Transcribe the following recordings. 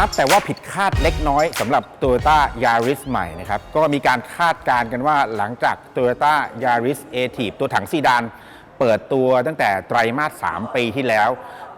นับแต่ว่าผิดคาดเล็กน้อยสำหรับ Toyota Yaris ใหม่นะครับ ก็มีการคาดการณ์กันว่าหลังจาก Toyota Yaris a t i v ตัวถังซีดานเปิดตัวตั้งแต่ไตรมาส 3 ปีที่แล้ว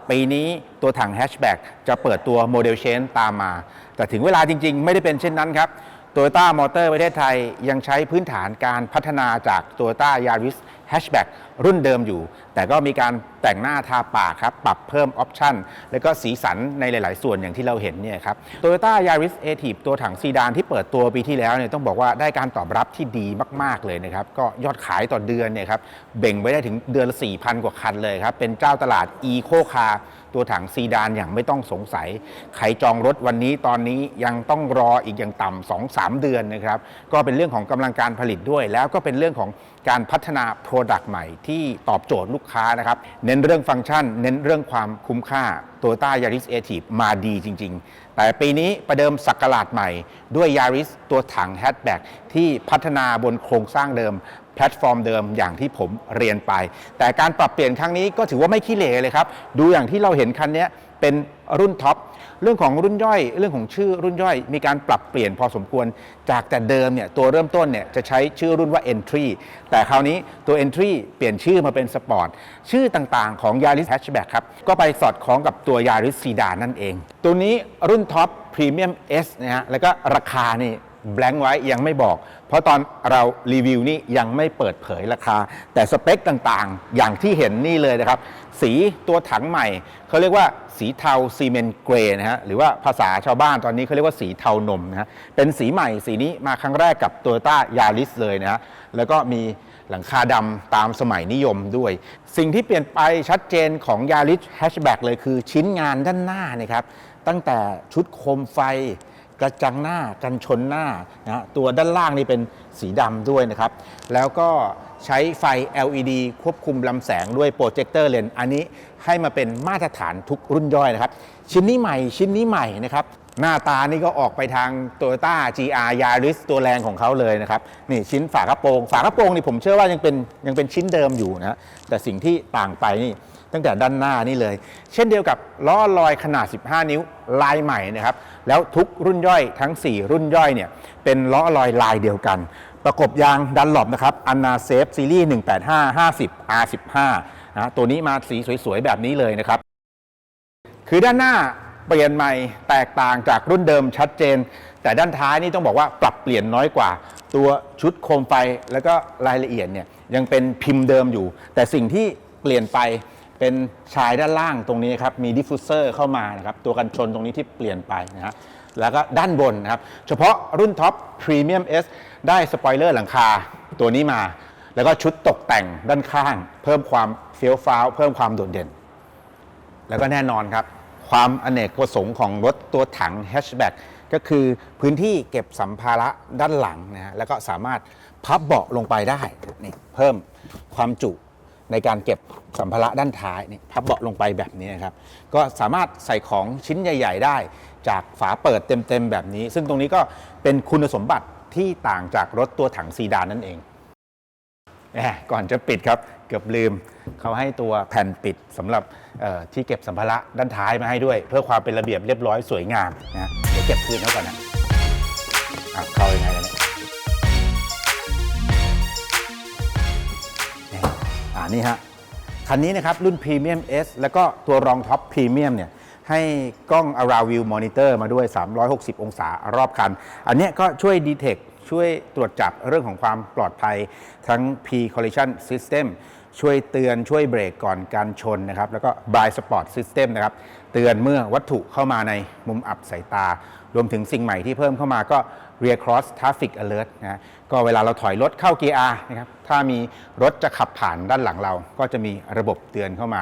ปีนี้ตัวถังแฮชแบ็กจะเปิดตัวโมเดลเชนตามมา แต่ถึงเวลาจริง ๆ ไม่ได้เป็นเช่นนั้นครับ Toyota Motor ประเทศไทยยังใช้พื้นฐานการพัฒนาจาก Toyota Yaris Hatchback รุ่นเดิมอยู่ แต่ก็มีการแต่งหน้าทาปากครับ ปรับเพิ่มออปชันแล้วก็สีสันในหลาย ๆ ส่วนอย่างที่เราเห็นเนี่ยครับ Toyota Yaris a t i v ตัวถังซีดานที่เปิดตัวปีที่แล้วเนี่ยต้องบอกว่าได้การตอบรับที่ดีมาก ๆ เลยนะครับ ก็ยอดขายต่อเดือนเนี่ยครับเบ่งไว้ได้ถึงเดือนละ4,000 กว่าคันเลยครับ เป็นเจ้าตลาด Eco Car ตัวถังซีดานอย่างไม่ต้องสงสัย ใครจองรถวันนี้ตอนนี้ยังต้องรออีกอย่างต่ำสองสามเดือนนะครับ ก็เป็นเรื่องของกำลังการผลิตด้วย แล้วก็เป็นเรื่องของการพัฒนา Product ใหม่ที่ตอบโจทย์ลูกค้านะครับ เน้นเรื่องฟังก์ชัน เน้นเรื่องความคุ้มค่า Toyota Yaris a t i v มาดีจริง ๆ แต่ปีนี้ประเดิมสักราชใหม่ ด้วย Yaris ตัวถังแฮชแบ็กที่พัฒนาบนโครงสร้างเดิม แพลตฟอร์มเดิมอย่างที่ผมเรียนไป แต่การปรับเปลี่ยนครั้งนี้ก็ถือว่าไม่ขี้เหร่เลยครับ ดูอย่างที่เราเห็นคันนี้เป็นรุ่นท็อป เรื่องของรุ่นย่อย เรื่องของชื่อรุ่นย่อย มีการปรับเปลี่ยนพอสมควร จากแต่เดิมเนี่ยตัวเริ่มต้นเนี่ยจะใช้ชื่อรุ่นว่า Entry แต่คราวนี้ตัว Entry เปลี่ยนชื่อมาเป็น Sport ชื่อต่างๆของ Yaris Hatchback ครับ ก็ไปสอดคล้องกับตัว Yaris Sedan นั่นเอง ตัวนี้รุ่นท็อป Premium S นะฮะแล้วก็ราคานี่ แบงค์ไว้ยังไม่บอก เพราะตอนเรารีวิวนี่ยังไม่เปิดเผยราคา แต่สเปคต่างๆ อย่างที่เห็นนี่เลยนะครับ สีตัวถังใหม่ เขาเรียกว่าสีเทาซีเมนต์เกรย์นะฮะหรือว่าภาษาชาวบ้านตอนนี้เขาเรียกว่าสีเทานมนะฮะเป็นสีใหม่สีนี้มาครั้งแรกกับ t o y ต้ายาริสเลยนะฮะแล้วก็มีหลังคาดำตามสมัยนิยมด้วย สิ่งที่เปลี่ยนไปชัดเจนของยาริสแฮชแบ็กเลยคือชิ้นงานด้านหน้านะครับตั้งแต่ชุดโคมไฟ กระจังหน้ากันชนหน้านะฮะตัวด้านล่างนี่เป็นสีดำด้วยนะครับ แล้วก็ใช้ไฟ LED ควบคุมลำแสงด้วยโปรเจคเตอร์เลนส์อันนี้ให้มาเป็นมาตรฐานทุกรุ่นย่อยนะครับ ชิ้นนี้ใหม่ชิ้นนี้ใหม่นะครับ หน้าตานี่ก็ออกไปทาง Toyota GR Yaris ตัวแรงของเขาเลยนะครับ นี่ชิ้นฝากระโปรง ฝากระโปรงนี่ผมเชื่อว่ายังเป็นยังเป็นชิ้นเดิมอยู่นะ แต่สิ่งที่ต่างไปนี่ตั้งแต่ด้านหน้านี่เลย เช่นเดียวกับล้อลอยขนาด 15 นิ้วลายใหม่นะครับ แล้วทุกรุ่นย่อยทั้ง 4 รุ่นย่อยเนี่ยเป็นล้อลอยลายเดียวกัน ประกบยางดันหลบนะครับอันนาเซฟซีรีส์185 50 R15 นะตัวนี้มาสีสวยๆแบบนี้เลยนะครับคือด้านหน้า เปลี่ยนใหม่แตกต่างจากรุ่นเดิมชัดเจน แต่ด้านท้ายนี่ต้องบอกว่าปรับเปลี่ยนน้อยกว่า ตัวชุดโคมไฟแล้วก็รายละเอียดเนี่ยยังเป็นพิมพ์เดิมอยู่ แต่สิ่งที่เปลี่ยนไปเป็นชายด้านล่างตรงนี้ครับมีดิฟฟูเซอร์เข้ามานะครับตัวกันชนตรงนี้ที่เปลี่ยนไปนะฮะแล้วก็ด้านบนนะครับเฉพาะรุ่นท็อปพรีเมียม S ได้สปอยเลอร์หลังคาตัวนี้มา แล้วก็ชุดตกแต่งด้านข้าง เพิ่มความเฟี้ยวฟ้าว เพิ่มความโดดเด่น แล้วก็แน่นอนครับ ความอเนกประสงค์ของรถตัวถังแฮชแบ็กก็คือพื้นที่เก็บสัมภาระด้านหลังนะฮะแล้วก็สามารถพับเบาะลงไปได้นี่เพิ่มความจุในการเก็บสัมภาระด้านท้ายนี่พับเบาะลงไปแบบนี้นะครับ ก็สามารถใส่ของชิ้นใหญ่ ๆ ได้ จากฝาเปิดเต็มๆแบบนี้ ซึ่งตรงนี้ก็เป็นคุณสมบัติที่ต่างจากรถตัวถังซีดานนั่นเองก่อนจะปิดครับ กือบลืม เขาให้ตัวแผ่นปิดสำหรับที่เก็บสัมภาระด้านท้ายมาให้ด้วย เพื่อความเป็นระเบียบเรียบร้อยสวยงามนะเดี๋ยวเก็บคืนเขาก่อนนะเข้ายังไงแล้วเนี่ยอ่านี่ฮะคันนี้นะครับ รุ่น Premium S แล้วก็ตัวรองท็อป Premium เนี่ยให้กล้อง Around View Monitor มาด้วย 360 องศารอบคัน อันนี้ก็ช่วย Detect ช่วยตรวจจับเรื่องของความปลอดภัยทั้ง P Collision System ช่วยเตือนช่วยเบรกก่อนการชนนะครับ แล้วก็ Blind Spot System นะครับ เตือนเมื่อวัตถุเข้ามาในมุมอับสายตา รวมถึงสิ่งใหม่ที่เพิ่มเข้ามาก็ Rear Cross Traffic Alert นะก็เวลาเราถอยรถเข้าเกียร์ R นะครับ ถ้ามีรถจะขับผ่านด้านหลังเรา ก็จะมีระบบเตือนเข้ามา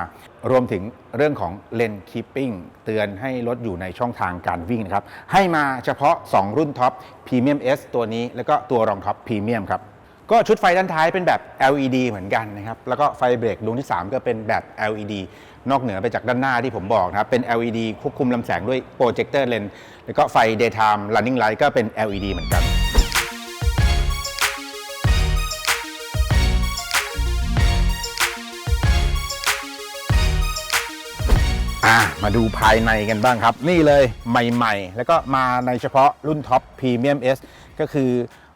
รวมถึงเรื่องของ Lane Keeping เตือนให้รถอยู่ในช่องทางการวิ่งนะครับ ให้มาเฉพาะ 2 รุ่นท็อป Premium S ตัวนี้ แล้วก็ตัวรองท็อป Premium ครับ ก็ชุดไฟด้านท้ายเป็นแบบ LED เหมือนกันนะครับ แล้วก็ไฟเบรกดวงที่ 3 ก็เป็นแบบ LED นอกเหนือไปจากด้านหน้าที่ผมบอกนะครับ เป็น LED ควบคุมลำแสงด้วยโปรเจคเตอร์เลนแล้วก็ไฟ daytime running light ก็เป็น LED เหมือนกันอ่อะมาดูภายในกันบ้างครับ นี่เลยใหม่ ๆ แล้วก็มาในเฉพาะรุ่นท็อปพรีเมียม S ก็คือ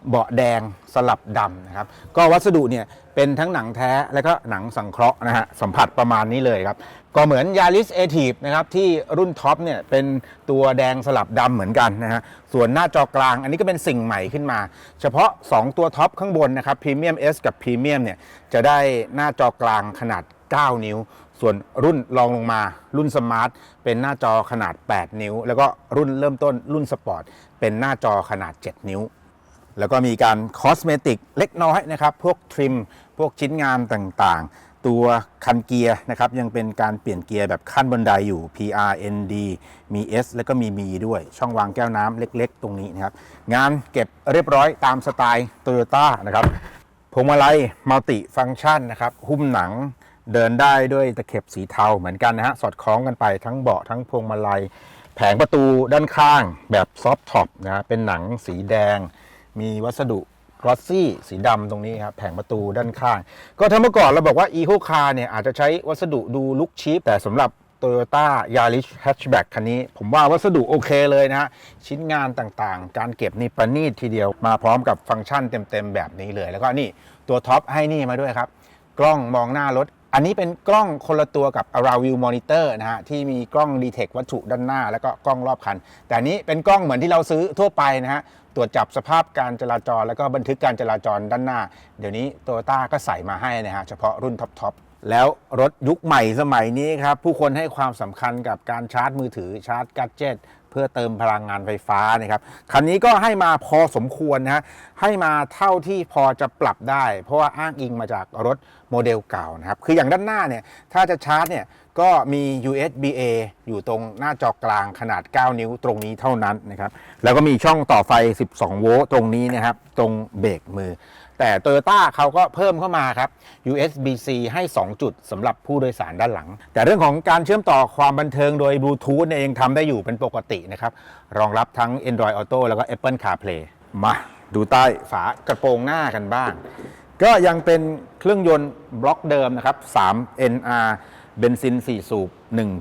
เบาะแดงสลับดำนะครับ ก็วัสดุเนี่ยเป็นทั้งหนังแท้แล้วก็หนังสังเคราะห์นะฮะสัมผัสประมาณนี้เลยครับ ก็เหมือน Yaris a t i v e นะครับที่รุ่นท็อปเนี่ยเป็นตัวแดงสลับดำเหมือนกันนะฮะส่วนหน้าจอกลางอันนี้ก็เป็นสิ่งใหม่ขึ้นมา เฉพาะ 2 ตัวท็อปข้างบนนะครับ Premium S กับ Premium เนี่ยจะได้หน้าจอกลางขนาด 9 นิ้ว ส่วนรุ่นรองลงมา รุ่นสมาร์ทเป็นหน้าจอขนาด 8 นิ้ว แล้วก็รุ่นเริ่มต้นรุ่นสปอร์ตเป็นหน้าจอขนาด 7 นิ้ว แล้วก็มีการคอสเมติกเล็กน้อยนะครับ พวกทริม พวกชิ้นงานต่างๆ ตัวคันเกียร์นะครับ ยังเป็นการเปลี่ยนเกียร์แบบขั้นบันไดอยู่ PRND มี S แล้วก็มีมีด้วย ช่องวางแก้วน้ำเล็กๆ ตรงนี้นะครับ งานเก็บเรียบร้อยตามสไตล์ Toyota นะครับพวงมาลัยมัลติฟัง c t ชันนะครับ หุ้มหนังเดินได้ด้วยตะเข็บสีเทาเหมือนกันนะฮะ สอดคล้องกันไปทั้งเบาะทั้งพวงมาลัย แผงประตูด้านข้างแบบซอฟท็อปนะฮะเป็นหนังสีแดง มีวัสดุกรอสซี่สีดำตรงนี้ครับแผงประตูด้านข้าง ก็ถ้าเมื่อก่อนเราบอกว่า Eco Car เนี่ยอาจจะใช้วัสดุดูลุกชีพแต่สำหรับ Toyota Yaris Hatchback คันนี้ ผมว่าวัสดุโอเคเลยนะฮะ ชิ้นงานต่างๆ การเก็บนี่ประณีตทีเดียวมาพร้อมกับฟังก์ชันเต็มๆ แบบนี้เลย แล้วก็นี่ตัวท็อปให้นี่มาด้วยครับ กล้องมองหน้ารถ อันนี้เป็นกล้องคนละตัวกับ Around View Monitor นะฮะที่มีกล้อง Detect วัตถุด้านหน้า แล้วก็กล้องรอบคัน แต่อันนี้เป็นกล้องเหมือนที่เราซื้อทั่วไปนะฮะตรวจจับสภาพการจราจร แล้วก็บันทึกการจราจรด้านหน้า เดี๋ยวนี้โตโยต้าก็ใส่มาให้นะฮะเฉพาะรุ่นท็อปๆแล้วรถยุคใหม่สมัยนี้ครับผู้คนให้ความสำคัญกับการชาร์จมือถือชาร์จกัจเจต พื่อเติมพลังงานไฟฟ้านะครับคันนี้ก็ให้มาพอสมควรนะฮะให้มาเท่าที่พอจะปรับได้ เพราะว่าอ้างอิงมาจากรถโมเดลเก่านะครับคืออย่างด้านหน้าเนี่ยถ้าจะชาร์จเนี่ยก็มี USB-A อยู่ตรงหน้าจอกลางขนาด 9 นิ้วตรงนี้เท่านั้นนะครับแล้วก็มีช่องต่อไฟ 12 โวลต์ตรงนี้นะครับตรงเบรกมือ แต่ Toyota เขาก็เพิ่มเข้ามาครับ USB-C ให้ 2 จุดสำหรับผู้โดยสารด้านหลัง แต่เรื่องของการเชื่อมต่อความบันเทิงโดยบลูทูธเนี่ยยังทำได้อยู่เป็นปกตินะครับ รองรับทั้ง Android Auto แล้วก็ Apple CarPlay มาดูใต้ฝากระโปรงหน้ากันบ้าง ก็ยังเป็นเครื่องยนต์บล็อกเดิมนะครับ 3 NR เบนซิน 4 สูบ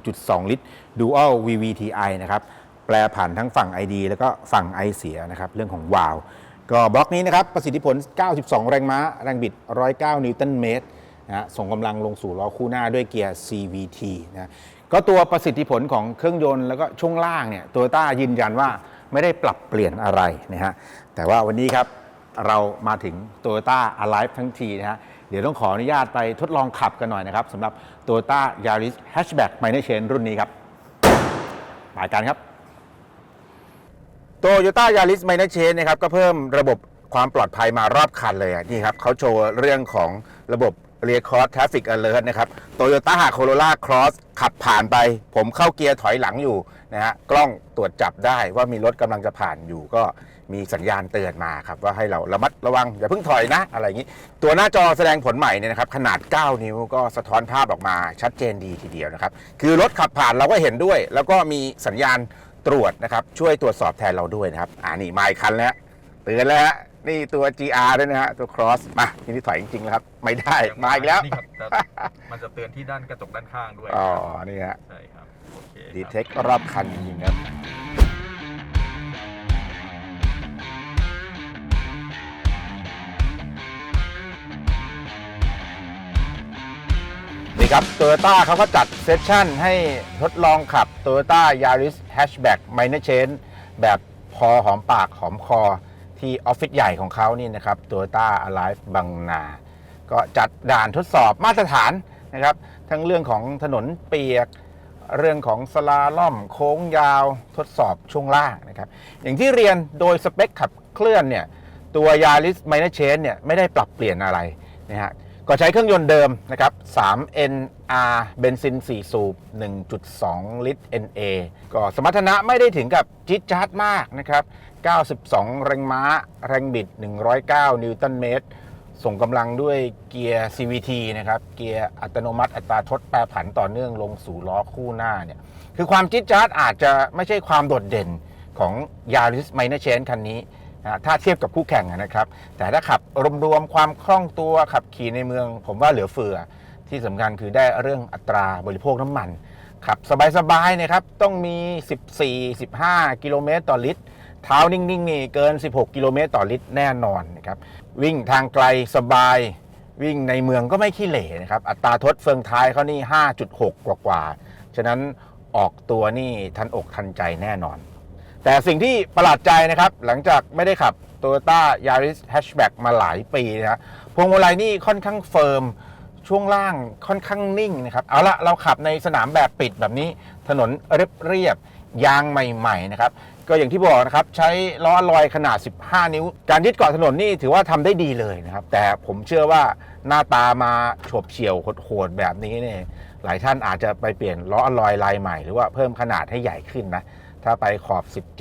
1.2 ลิตร Dual VVTi นะครับ แปลผ่านทั้งฝั่ง ID แล้วก็ฝั่ง I เสียนะครับ เรื่องของวาล์ว ก็บล็อกนี้นะครับประสิทธิผล 92 แรงม้า แรงบิด 109 นิวตันเมตรนะฮะส่งกำลังลงสู่ล้อคู่หน้าด้วยเกียร์ CVT นะก็ตัวประสิทธิผลของเครื่องยนต์แล้วก็ช่วงล่างเนี่ยโตโยต้ายืนยันว่าไม่ได้ปรับเปลี่ยนอะไรนะฮะแต่ว่าวันนี้ครับเรามาถึง Toyota Alive ทั้งทีนะฮะ เดี๋ยวต้องขออนุญาตไปทดลองขับกันหน่อยนะครับสำหรับ Toyota Yaris Hatchback Minor Chain รุ่นนี้ครับไปกันครับ Toyota Yaris Minor Change นะครับก็เพิ่มระบบความปลอดภัยมารอบคันเลยอะนี่ครับเขาโชว์เรื่องของระบบ Rear Cross Traffic Alert นะครับ Toyota Corolla Cross ขับผ่านไป ผมเข้าเกียร์ถอยหลังอยู่นะฮะกล้องตรวจจับได้ว่ามีรถกำลังจะผ่านอยู่ก็มีสัญญาณเตือนมาครับ ว่าให้เราระมัดระวัง อย่าเพิ่งถอยนะ อะไรอย่างนี้ ตัวหน้าจอแสดงผลใหม่เนี่ยนะครับ ขนาด 9 นิ้วก็สะท้อนภาพออกมาชัดเจนดีทีเดียวนะครับ คือรถขับผ่านเราก็เห็นด้วย แล้วก็มีสัญญาณ ตรวจนะครับช่วยตรวจสอบแทนเราด้วยนะครับอ่านี่มาอีกคันแล้วเตือนแล้วฮะนี่ตัว GR ด้วยนะฮะตัว Cross มาทีนี้ถอยจริงๆแล้วครับ ไม่ได้มาอีกแล้วนี่ครับแต่มันจะเตือนที่ด้านกระจกด้านข้างด้วยอ๋อนี่ฮะใช่ครับโอเคครับ ดีเทครอบคันจริงๆครับ ครับ Toyota เขาก็จัดเซสชั่นให้ทดลองขับ Toyota Yaris Hatchback Minor Change แบบพอหอมปากหอมคอที่ออฟฟิศใหญ่ของเขานี่นะครับ Toyota Alive บางนา ก็จัดด่านทดสอบมาตรฐานนะครับ ทั้งเรื่องของถนนเปียก เรื่องของสลาล่อมโค้งยาวทดสอบช่วงล่างนะครับ อย่างที่เรียนโดยสเปคขับเคลื่อนเนี่ย ตัว Yaris Minor Change เนี่ยไม่ได้ปรับเปลี่ยนอะไรนะฮะ ก็ใช้เครื่องยนต์เดิมนะครับ 3NR เบนซิน 4 สูบ 1.2 ลิตร NA ก็สมรรถนะไม่ได้ถึงกับจิ๊ดจ๊าดมากนะครับ 92 แรงม้า แรงบิด 109 นิวตันเมตร ส่งกำลังด้วยเกียร์ CVT นะครับ เกียร์อัตโนมัติอัตราทดแปรผันต่อเนื่องลงสู่ล้อคู่หน้าเนี่ย คือความจิ๊ดจ๊าดอาจจะไม่ใช่ความโดดเด่นของ Yaris Minor Change คันนี้ ถ้าเทียบกับคู่แข่งนะครับ แต่ถ้าขับรวมๆความคล่องตัวขับขี่ในเมือง ผมว่าเหลือเฟือ ที่สำคัญคือได้เรื่องอัตราบริโภคน้ำมันขับสบายๆนะครับ ต้องมี 14-15 กิโลเมตรต่อลิตร เท้านิ่งๆนี่เกิน 16 กิโลเมตรต่อลิตรแน่นอนนะครับ วิ่งทางไกลสบาย วิ่งในเมืองก็ไม่ขี้เหร่นะครับ อัตราทดเฟืองท้ายเขานี่ 5.6 กว่าๆฉะนั้นออกตัวนี่ทันอกทันใจแน่นอน แต่สิ่งที่ประหลาดใจนะครับ หลังจากไม่ได้ขับ Toyota Yaris Hatchback มาหลายปีนะฮะพวงมาลัยนี่ค่อนข้างเฟิร์ม ช่วงล่างค่อนข้างนิ่งนะครับ เอาละเราขับในสนามแบบปิดแบบนี้ ถนนเรียบเรียบๆยางใหม่ๆนะครับ ก็อย่างที่บอกนะครับใช้ล้อลอยขนาด 15 นิ้ว การยึดเกาะถนนนี่ถือว่าทำได้ดีเลยนะครับ แต่ผมเชื่อว่าหน้าตามาฉบเฉี่ยวโหดแบบนี้เนี่ยหลายท่านอาจจะไปเปลี่ยนล้อลอยลายใหม่ หรือว่าเพิ่มขนาดให้ใหญ่ขึ้นนะ ถ้าไปขอบ 17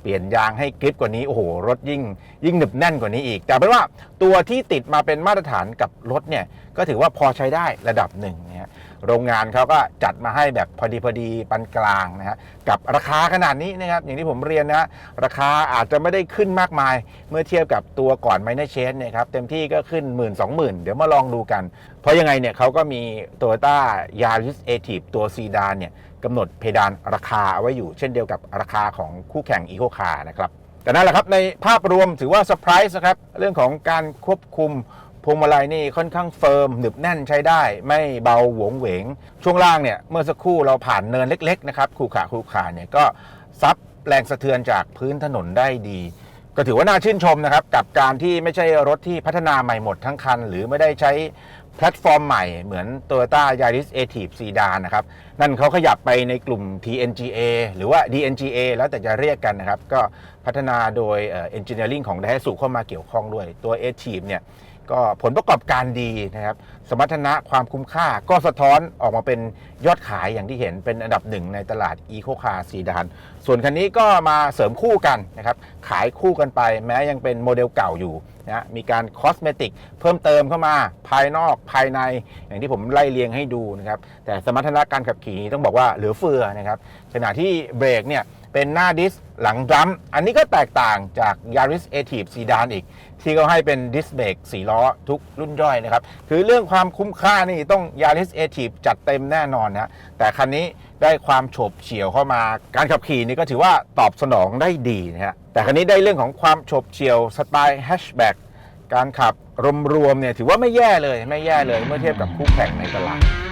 เปลี่ยนยางให้กริปกว่านี้ โอ้โห รถยิ่ง ยิ่งหนึบแน่นกว่านี้อีก แต่เป็นว่าตัวที่ติดมาเป็นมาตรฐานกับรถเนี่ย ก็ถือว่าพอใช้ได้ระดับหนึ่งนะฮะโรงงานเขาก็จัดมาให้แบบพอดีพอดีปานกลางนะฮะกับราคาขนาดนี้นะครับ อย่างที่ผมเรียนนะราคาอาจจะไม่ได้ขึ้นมากมาย เมื่อเทียบกับตัวก่อนไมเน r เชนเนี่ยครับ เต็มที่ก็ขึ้น1 2 0 0 0 0เดี๋ยวมาลองดูกัน เพราะยังไงเนี่ยเขาก็มี Toyota Yaris a t i v ตัวซีดานเนี่ย กำหนดเพดานราคาเอาไว้อยู่ เช่นเดียวกับราคาของคู่แข่ง e c o Car นะครับแต่นั่นแหละครับในภาพรวมถือว่าเซอร์ไพรส์นะครับเรื่องของการควบคุมพวงมาลัยนี่ค่อนข้างเฟิร์มหนึบแน่นใช้ได้ ไม่เบาหวงเหวง ช่วงล่างเนี่ยเมื่อสักครู่เราผ่านเนินเล็กๆนะครับคูขาคูขาเนี่ยก็ซับแรงสะเทือนจากพื้นถนนได้ดี ก็ถือว่าน่าชื่นชมนะครับ กับการที่ไม่ใช่รถที่พัฒนาใหม่หมดทั้งคัน หรือไม่ได้ใช้ แพลตฟอร์มใหม่เหมือน Toyota Yaris a t i v Sedan นะครับ นั่นเขาขยับไปในกลุ่ม TNGA หรือว่า DNGA แล้วแต่จะเรียกกันนะครับ ก็พัฒนาโดยเอ่อ Engineering ของ d a ฮสุเข้ามาเกี่ยวข้องด้วยตัว a t i v เนี่ย ก็ผลประกอบการดีนะครับ สมรรถนะความคุ้มค่าก็สะท้อนออกมาเป็นยอดขายอย่างที่เห็นเป็นอันดับหนึ่งในตลาด Eco Car ซีดานส่วนคันนี้ก็มาเสริมคู่กันนะครับ ขายคู่กันไปแม้ยังเป็นโมเดลเก่าอยู่นะมีการคอสเมติกเพิ่มเติมเข้ามาภายนอกภายในอย่างที่ผมไล่เรียงให้ดูนะครับ แต่สมรรถนะการขับขี่ต้องบอกว่าเหลือเฟือนะครับขณะที่เบรกเนี่ย เป็นหน้าดิสหลังดรัม อันนี้ก็แตกต่างจาก Yaris a t i v Sedan อีก ที่เขาให้เป็นดิสเบรกสีล้อทุกรุ่นย่อยนะครับ คือเรื่องความคุ้มค่านี่ต้อง Yaris a t i v จัดเต็มแน่นอนนะแต่คันนี้ได้ความโฉบเฉี่ยวเข้ามา การขับขี่นี่ก็ถือว่าตอบสนองได้ดีนะฮะแต่คันนี้ได้เรื่องของความโฉบเฉี่ยวสไตล์แฮชแบ็กการขับรวมๆเนี่ยถือว่าไม่แย่เลยไม่แย่เลยเมื่อเทียบกับคู่แข่งในตลาด